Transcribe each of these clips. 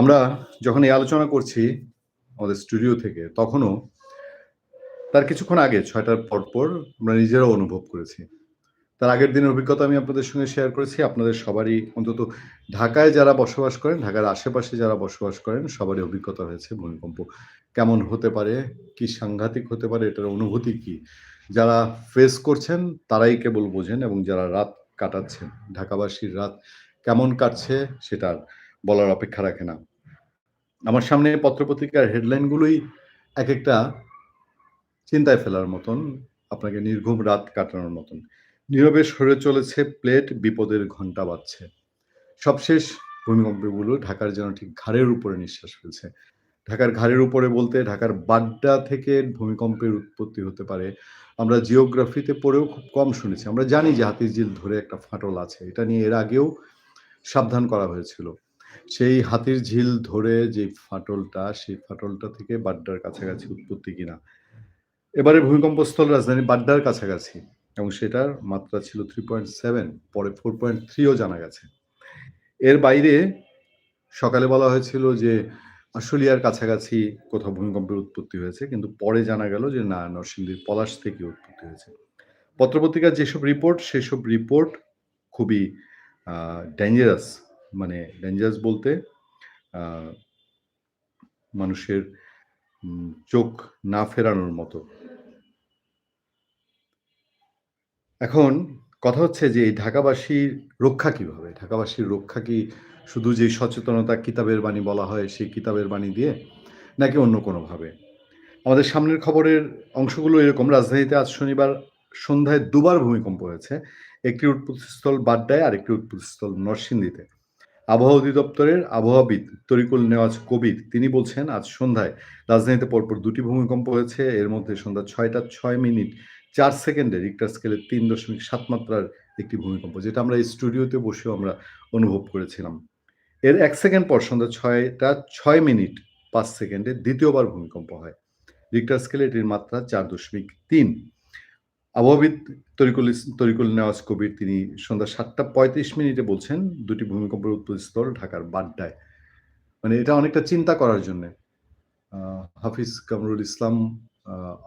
আমরা যখন এই আলোচনা করছি আমাদের স্টুডিও থেকে, তখনও তার কিছুক্ষণ আগে, ছয়টার পর পর আমরা নিজেরাও অনুভব করেছি। তার আগের দিনের অভিজ্ঞতা আমি আপনাদের সঙ্গে শেয়ার করেছি। আপনাদের সবারই অন্তত ঢাকায় যারা বসবাস করেন, ঢাকার আশেপাশে যারা বসবাস করেন, সবারই অভিজ্ঞতা হয়েছে ভূমিকম্প। কেমন হতে পারে? কি সাংঘাতিক হতে পারে? এটার অনুভূতি কি? যারা ফেস করছেন, তারাই কেবল বোঝেন এবং যারা রাত কাটাচ্ছেন, ঢাকাবাসীর রাত কেমন কাটছে সেটা বলার অপেক্ষা রাখে না। আমার সামনে পত্রপত্রিকার হেডলাইনগুলোই এক একটা চিন্তায় ফেলার মতন, আপনাকে নির্ঘুম রাত কাটানোর মতন। নীরবে সরে চলেছে প্লেট, বিপদের ঘণ্টা বাজছে। সবশেষ ভূমিকম্পগুলো ঢাকার যেন ঠিক ঘাড়ের উপরে নিঃশ্বাস ফেলছে। ঢাকার ঘাড়ের উপরে বলতে ঢাকার বাড্ডা থেকে ভূমিকম্পের উৎপত্তি হতে পারে। আমরা জিওগ্রাফিতে পড়েও খুব কম শুনেছি। আমরা জানি যে হাতির ঝিল ধরে একটা ফাটল আছে। এটা নিয়ে এর আগেও সাবধান করা হয়েছিল। সেই হাতির ঝিল ধরে যে ফাটলটা, সেই ফাটলটা থেকে বাড্ডার কাছাকাছি উৎপত্তি কিনা। এবারে ভূমিকম্পস্থল রাজধানী বাড্ডার কাছাকাছি এবং সেটার মাত্রা ছিল থ্রি পয়েন্ট সেভেন পরে ফোর পয়েন্ট থ্রিও জানা গেছে। এর বাইরে সকালে বলা হয়েছিল যে আশুলিয়ার কাছাকাছি কোথাও ভূমিকম্পের উৎপত্তি হয়েছে, কিন্তু পরে জানা গেল যে না, নরসিংদীর পলাশ থেকে উৎপত্তি হয়েছে। পত্রপত্রিকার যেসব রিপোর্ট সেসব রিপোর্ট খুবই ডেঞ্জারাস মানে ডেঞ্জারাস বলতে মানুষের চোখ না ফেরানোর মতো। এখন কথা হচ্ছে যে এই ঢাকাবাসীর রক্ষা কীভাবে? ঢাকাবাসীর রক্ষা কি শুধু যে সচেতনতা কিতাবের বাণী বলা হয় সেই কিতাবের বাণী দিয়ে, নাকি অন্য কোনোভাবে? আমাদের সামনের খবরের অংশগুলো এরকম। রাজধানীতে আজ শনিবার সন্ধ্যায় দুবার ভূমিকম্প হয়েছে। একটি উৎপত্তিস্থল বাড্ডায় আর একটি উৎপত্তিস্থল নরসিংদীতে। আবহাওয়া অধিদপ্তরের আবহাওয়াবিদ তরিকুল নেওয়াজ কবির, তিনি বলছেন, আজ সন্ধ্যায় রাজধানীতে পরপর দুটি ভূমিকম্প হয়েছে। এর মধ্যে সন্ধ্যা ছয়টা ছয় মিনিট চার সেকেন্ডে রিক্টার স্কেলে তিন দশমিক সাত মাত্রার একটি ভূমিকম্প, যেটা আমরা এই স্টুডিওতে বসেও আমরা অনুভব করেছিলাম। এর এক সেকেন্ড পর সন্ধ্যা ছয়টা ছয় মিনিট পাঁচ সেকেন্ডে দ্বিতীয়বার ভূমিকম্প হয়। রিক্টার স্কেলে এটির মাত্রা চার দশমিক তিন। আবহাওয়াবিদ তরিকুল তরিকুল নেওয়াজ কবির তিনি সন্ধ্যা সাতটা পঁয়ত্রিশ মিনিটে বলছেন, দুটি ভূমিকম্পের উৎপস্থল ঢাকার বাড্ডায়। মানে এটা অনেকটা চিন্তা করার জন্য। হাফিজ কামরুল ইসলাম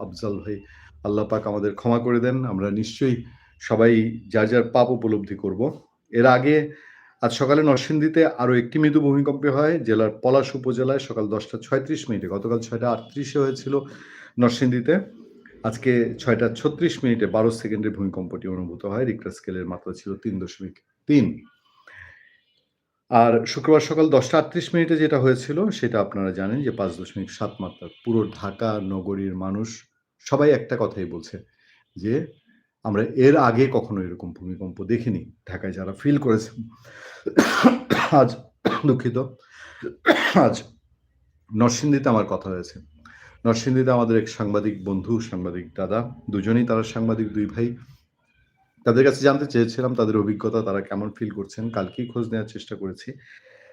আফজাল ভাই, আল্লাহ পাক আমাদের ক্ষমা করে দেন। আমরা নিশ্চয়ই সবাই যার যার পাপ উপলব্ধি করব। এর আগে আজ সকালে নরসিংদীতে আরও একটি মৃদু ভূমিকম্পে হয়, জেলার পলাশ উপজেলায় সকাল দশটা ছয়ত্রিশ মিনিটে, গতকাল ছয়টা আটত্রিশে হয়েছিল নরসিংদীতে। আজকে ছয়টা ছত্রিশ মিনিটে বারো সেকেন্ডের ভূমিকম্পটি অনুভূত হয় রিক্টার স্কেলের মাত্রা ছিল তিন দশমিক তিন। আর শুক্রবার সকাল দশটা আটত্রিশ মিনিটে যেটা হয়েছিল, সেটা আপনারা জানেন যে পাঁচ দশমিক সাত মাত্রা। পুরো ঢাকা নগরীর মানুষ সবাই একটা কথাই বলছে যে, আমরা এর আগে কখনো এরকম ভূমিকম্প দেখিনি। ঢাকায় যারা ফিল করেছেন। আজ দুঃখিত। আজ নরসিংদীতে আমার কথা হয়েছে। নরসিংদীতে আমাদের এক সাংবাদিক বন্ধু, সাংবাদিক দাদা, দুজনেই তারা সাংবাদিক দুই ভাই। তাদের কাছে জানতে চেয়েছিলাম তাদের অভিজ্ঞতা, তারা কেমন ফিল করছেন, কালকেই খোঁজ নেওয়ার চেষ্টা করেছি।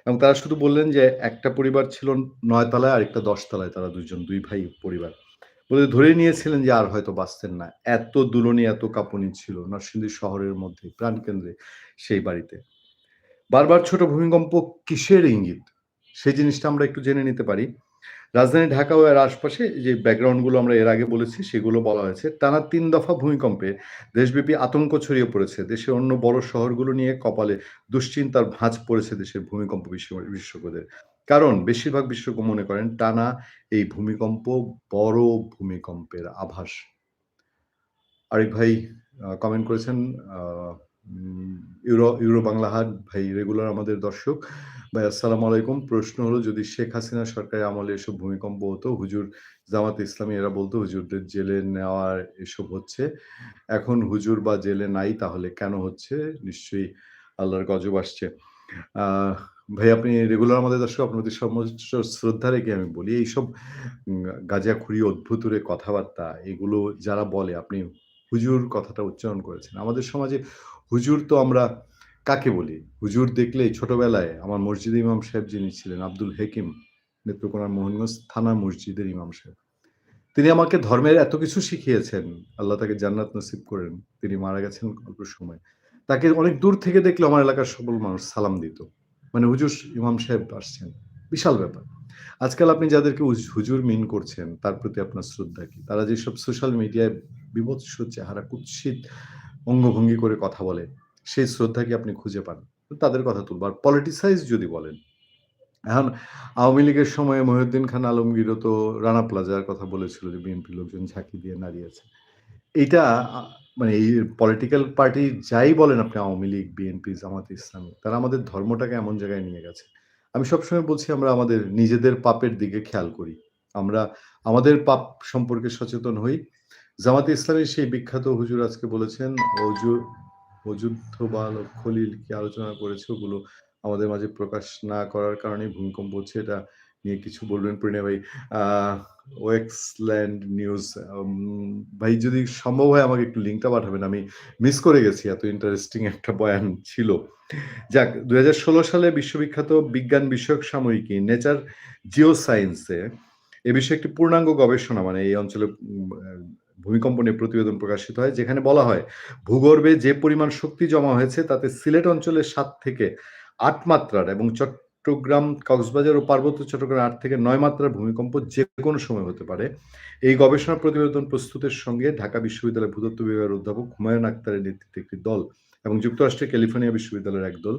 এবং তারা শুধু বললেন যে, একটা পরিবার ছিল নয়তলায় আর একটা দশতলায়, তারা দুজন দুই ভাই পরিবার। বলে ধরে নিয়েছিলেন যে, আর হয়তো বাঁচতেন না। এত দুলনি, এত কাঁপুনি ছিল নরসিংদী শহরের মধ্যে, প্রাণকেন্দ্রে, সেই বাড়িতে। বারবার ছোট ভূমিকম্প কিসের ইঙ্গিত? সেই জিনিসটা আমরা একটু জেনে নিতে পারি। রাজধানী ঢাকা ও এর আশপাশে যে ব্যাকগ্রাউন্ডগুলো আমরা এর আগে বলেছি, সেগুলো বলা হয়েছে, টানা তিন দফা ভূমিকম্পে দেশব্যাপী আতঙ্ক ছড়িয়ে পড়েছে। দেশের অন্য বড় শহরগুলো নিয়ে কপালে দুশ্চিন্তার ভাঁজ পড়েছে দেশের ভূমিকম্প বিশেষজ্ঞদের। কারণ, বেশিরভাগ বিশেষজ্ঞ মনে করেন, টানা এই ভূমিকম্প বড় ভূমিকম্পের আভাস। আরেক ভাই কমেন্ট করেছেন ইউরো ইউরো বাংলা হাট, ভাই রেগুলার আমাদের দর্শক। ভাই, আসসালামু আলাইকুম। প্রশ্ন হলো, যদি শেখ হাসিনা সরকারের আমলে এসব ভূমিকম্প হতো, হুজুর জামাত ইসলামী এরা বলতো, হুজুরদের জেলে নেওয়ার এসব হচ্ছে। এখন হুজুর বা জেলে নাই, তাহলে কেন হচ্ছে? নিশ্চয়ই আল্লাহর গজব আসছে। ভাই, আপনি রেগুলার আমাদের দর্শক, আপনাদের সর্বোচ্চ শ্রদ্ধা রেখে আমি বলি, এইসব গাজাখুরি, অদ্ভুতুরে কথাবার্তা, এগুলো যারা বলে, আপনি হুজুর কথাটা উচ্চারণ করেছেন। আমাদের সমাজে হুজুর তো আমরা কাকে বলি? হুজুর দেখলে ছোটবেলায় আমার মসজিদে ইমাম সাহেব যিনি ছিলেন, আব্দুল হেকিম, নেত্রকোনার মোহনগঞ্জ থানা মসজিদের ইমাম সাহেব। তিনি আমাকে ধর্মের এত কিছু শিখিয়েছেন, আল্লাহ তাকে জান্নাত নসিব করেন, তিনি মারা গেছেন অল্প সময়। তাকে অনেক দূর থেকে দেখলে আমার এলাকার সকল মানুষ সালাম দিত। মানে হুজুর ইমাম সাহেব আসছেন, বিশাল ব্যাপার। আজকাল আপনি যাদেরকে হুজুর মিন করছেন, তার প্রতি আপনার শ্রদ্ধা কি? তারা যেসব সোশ্যাল মিডিয়ায় বিভৎস চেহারা, কুৎসিত অঙ্গভঙ্গি করে কথা বলে, সেই শ্রদ্ধা কি আপনি খুঁজে পান? তাদের কথা তুলব। আর পলিটিসাইজ যদি বলেন, এখন আওয়ামী লীগের সময় মহিউদ্দিন খান আলমগীরও তো রানা প্লাজার কথা বলেছিল যে বিএনপি লোকজন ঝাঁকি দিয়ে নাড়িয়েছে এইটা মানে এই পলিটিক্যাল পার্টি যাই বলেন আপনি, আওয়ামী লীগ বিএনপি জামাত ইসলামী, তারা আমাদের ধর্মটাকে এমন জায়গায় নিয়ে গেছে। আমি সবসময় বলছি আমরা আমাদের নিজেদের পাপের দিকে খেয়াল করি। আমরা আমাদের পাপ সম্পর্কে সচেতন হই জামাতে ইসলামের সেই বিখ্যাত হুজুর আজকে বলেছেন অযুদ্ধ বা খলিল কি আলোচনা করেছে ওগুলো আমাদের মাঝে প্রকাশ না করার কারণে ভূমিকম্প হচ্ছে? এটা নিয়ে কিছু বলবেন পরিণয় ভাই। ওয়েক্সল্যান্ড নিউজ ভাই যদি সম্ভব হয় আমাকে একটু লিঙ্কটা পাঠাবেন, আমি মিস করে গেছি, এত ইন্টারেস্টিং একটা বয়ান ছিল। যাক, দুই হাজার ষোলো সালে বিশ্ববিখ্যাত বিজ্ঞান বিষয়ক সাময়িকী নেচার জিও সায়েন্সে এ বিষয়ে একটি পূর্ণাঙ্গ গবেষণা মানে এই অঞ্চলে ভূমিকম্প নিয়ে প্রতিবেদন প্রকাশিত হয়, যেখানে বলা হয়, ভূগর্ভে যে পরিমাণ শক্তি জমা হয়েছে, তাতে সিলেট অঞ্চলের সাত থেকে আট মাত্রার এবং চট্টগ্রাম, কক্সবাজার ও পার্বত্য চট্টগ্রাম আট থেকে নয় মাত্রার ভূমিকম্প যে কোনো সময় হতে পারে। এই গবেষণা প্রতিবেদন প্রস্তুতের সঙ্গে ঢাকা বিশ্ববিদ্যালয়ের ভূতত্ত্ব বিভাগের অধ্যাপক হুমায়ুন আক্তারের নেতৃত্বে একটি দল এবং যুক্তরাষ্ট্রের ক্যালিফোর্নিয়া বিশ্ববিদ্যালয়ের একদল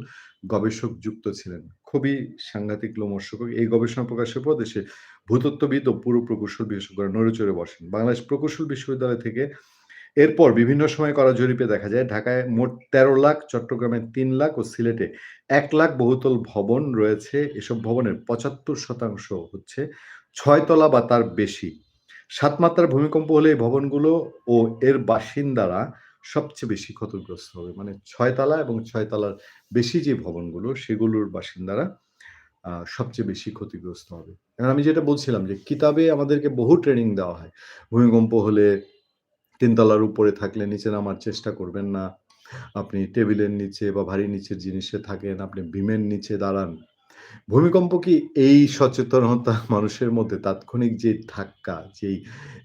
গবেষক যুক্ত ছিলেন। খুবই সাংঘাতিক লোমর্শক এই গবেষণা প্রকাশের পর দেশে ভূতত্ত্ববিদ ও পুরো প্রকৌশল বিশেষজ্ঞরা নড়েচড়ে বসেন। বাংলাদেশ প্রকৌশল বিশ্ববিদ্যালয় থেকে এরপর বিভিন্ন সময় করা জরিপে দেখা যায়, ঢাকায় মোট তেরো লাখ, চট্টগ্রামে তিন লাখ ও সিলেটে এক লাখ বহুতল ভবন রয়েছে। এসব ভবনের পঁচাত্তর শতাংশ হচ্ছে ছয়তলা বা তার বেশি। সাত মাত্রার ভূমিকম্প হলে এই ভবনগুলো ও এর বাসিন্দারা সবচেয়ে বেশি ক্ষতিগ্রস্ত হবে। মানে ছয়তলা এবং ছয়তলার বেশি যে ভবনগুলো, সেগুলোর বাসিন্দারা সবচেয়ে বেশি ক্ষতিগ্রস্ত হবে। এখন আমি যেটা বলছিলাম যে, কিতাবে আমাদেরকে বহু ট্রেনিং দেওয়া হয়। ভূমিকম্প হলে তিনতলার উপরে থাকলে নিচে নামার চেষ্টা করবেন না। আপনি টেবিলের নিচে বা ভারী নিচের জিনিসে থাকেন, আপনি ভীমের নিচে দাঁড়ান। ভূমিকম্প কি এই সচেতনতা মানুষের মধ্যে তাৎক্ষণিক যে ধাক্কা, যেই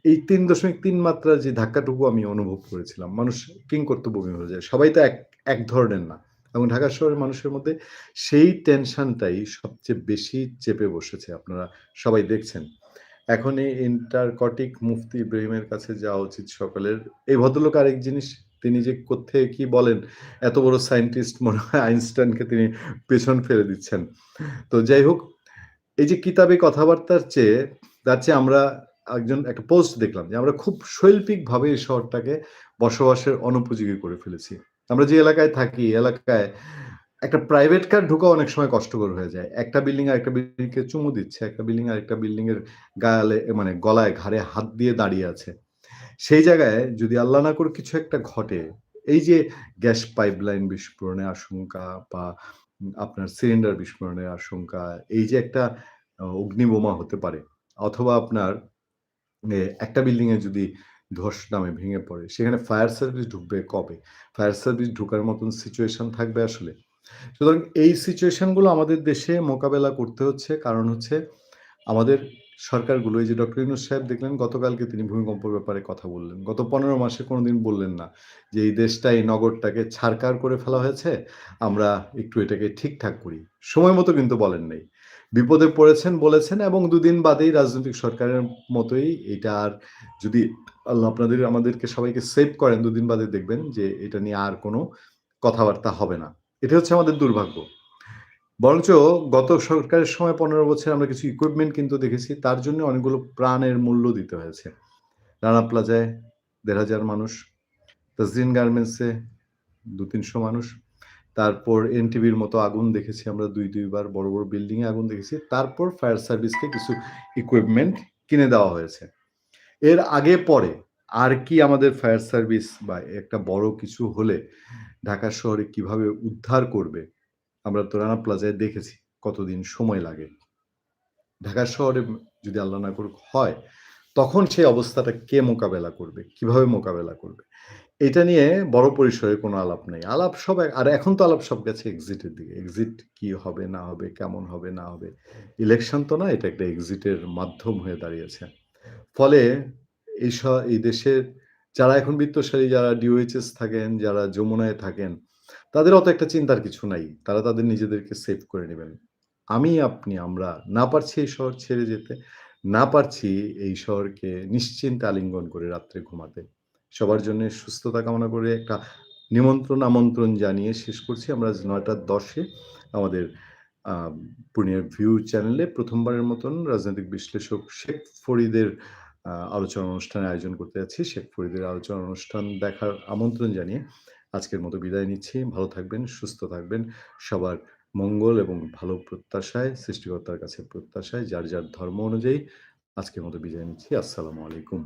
এই তিন দশমিক তিন মাত্রার যে ধাক্কাটুকু আমি অনুভব করেছিলাম, মানুষ কিং কর্তব্যমী হয়ে যায়। সবাই তো এক এক ধরনের না। এবং ঢাকা শহরের মানুষের মধ্যে সেই টেনশনটাই সবচেয়ে বেশি চেপে বসেছে আপনারা সবাই দেখছেন। এখন এই ইন্টারকটিক মুফতি ইব্রাহিমের কাছে যাওয়া উচিত সকলের। এই ভদ্রলোক আরেক জিনিস তিনি যে কোথায় কি বলেন, এত বড় সায়েন্টিস্ট মনে হয় আইনস্টাইনকে তিনি পেছন ফেলে দিচ্ছেন। তো যাই হোক, এই যে কিতাবে কথাবার্তার চেয়ে, তার চেয়ে আমরা একজন, একটা পোস্ট দেখলাম যে আমরা খুব শৈল্পিক ভাবে এই শহরটাকে বসবাসের অনুপযোগী করে ফেলেছি। আমরা যে এলাকায় থাকি এলাকায় একটা প্রাইভেট কার ঢোকা অনেক সময় কষ্টকর হয়ে যায়। একটা বিল্ডিং আর একটা বিল্ডিং কে চুমু দিচ্ছে, একটা বিল্ডিং আর একটা বিল্ডিং এর গালে মানে গলায়, ঘাড়ে হাত দিয়ে দাঁড়িয়ে আছে। সেই জায়গায় যদি আল্লাহ না করে কিছু একটা ঘটে, এই যে গ্যাস পাইপলাইন বিস্ফোরণের আশঙ্কা বা আপনার সিলিন্ডার বিস্ফোরণের আশঙ্কা, এই যে একটা অগ্নিবোমা হতে পারে, অথবা আপনার একটা বিল্ডিং এ যদি ধস নামে ভেঙে পড়ে, সেখানে ফায়ার সার্ভিস ঢুকবে কবে? ফায়ার সার্ভিস ঢুকার মতন সিচুয়েশন থাকবে আসলে। সুতরাং এই সিচুয়েশনগুলো আমাদের দেশে মোকাবেলা করতে হচ্ছে, কারণ হচ্ছে আমাদের সরকারগুলো, এই যে ডক্টর ইউনুস সাহেব দেখলেন, গতকালকে তিনি ভূমিকম্পের ব্যাপারে কথা বললেন। গত পনেরো মাসে কোনোদিন বললেন না যে, এই দেশটা এই নগরটাকে ছাড়কার করে ফেলা হয়েছে, আমরা একটু এটাকে ঠিকঠাক করি। সময় মতো কিন্তু বলেন নাই। বিপদে পড়েছেন বলেছেন এবং দুদিন বাদেই রাজনৈতিক সরকারের মতোই এটা আর যদি আল্লাহ আপনাদের, আমাদেরকে সবাইকে সেভ করেন, দুদিন বাদে দেখবেন যে, এটা নিয়ে আর কোনো কথাবার্তা হবে না। এটা হচ্ছে আমাদের দুর্ভাগ্য। বরঞ্চ গত সরকারের সময় পনেরো বছর আমরা কিছু ইকুইপমেন্ট কিন্তু দেখেছি, তার জন্য অনেকগুলো প্রাণের মূল্য দিতে হয়েছে। রানা প্লাজায় দেড় হাজার মানুষ, তাজরিন গার্মেন্টসে দু তিনশো মানুষ, তারপর এনটিভির মতো আগুন দেখেছি আমরা দুই, দুইবার, বড় বড় বিল্ডিংয়ে আগুন দেখেছি, তারপর ফায়ার সার্ভিসকে কিছু ইকুইপমেন্ট কিনে দেওয়া হয়েছে। এর আগে পরে আর কি আমাদের ফায়ার সার্ভিস বা একটা বড় কিছু হলে ঢাকা শহরে কীভাবে উদ্ধার করবে আমরা তো রানা প্লাজায় দেখেছি কতদিন সময় লাগে। ঢাকা শহরে যদি আল্লাহ না করুক হয়, তখন সেই অবস্থাটা কে মোকাবেলা করবে? কীভাবে মোকাবেলা করবে? এটা নিয়ে বড় পরিসরে কোনো আলাপ নেই। আলাপ সব আর এখন তো আলাপ সব গেছে এক্সিটের দিকে। এক্সিট কি হবে, না হবে, কেমন হবে, না হবে? ইলেকশন তো না, এটা একটা এক্সিটের মাধ্যম হয়ে দাঁড়িয়েছে। ফলে এই এই দেশের যারা এখন বিত্তশালী, যারা ডিওএইচএস থাকেন, যারা যমুনায় থাকেন তাদের অত একটা চিন্তার কিছু নাই তারা তাদের নিজেদেরকে সেভ করে নেবেন আমি আপনি আমরা না পারছি এই শহর ছেড়ে যেতে, না পারছি এই শহরকে নিশ্চিন্তে আলিঙ্গন করে রাত্রে ঘুমাতে। সবার জন্য সুস্থতা কামনা করে একটা নিমন্ত্রণ আমন্ত্রণ জানিয়ে শেষ করছি। আমরা নয়টা দশে আমাদের পূর্ণিয়ার ভিউ চ্যানেলে প্রথমবারের মতন রাজনৈতিক বিশ্লেষক শেখ ফরিদের আলোচনা অনুষ্ঠানের আয়োজন করতে যাচ্ছি। শেখ ফরিদের আলোচনা অনুষ্ঠান দেখার আমন্ত্রণ জানিয়ে আজকের মতো বিদায় নিচ্ছি। ভালো থাকবেন, সুস্থ থাকবেন। সবার মঙ্গল এবং ভালো প্রত্যাশায়, সৃষ্টিকর্তার কাছে প্রত্যাশায় যার, যার ধর্ম অনুযায়ী আজকের মতো বিদায় নিচ্ছি। আসসালামু আলাইকুম।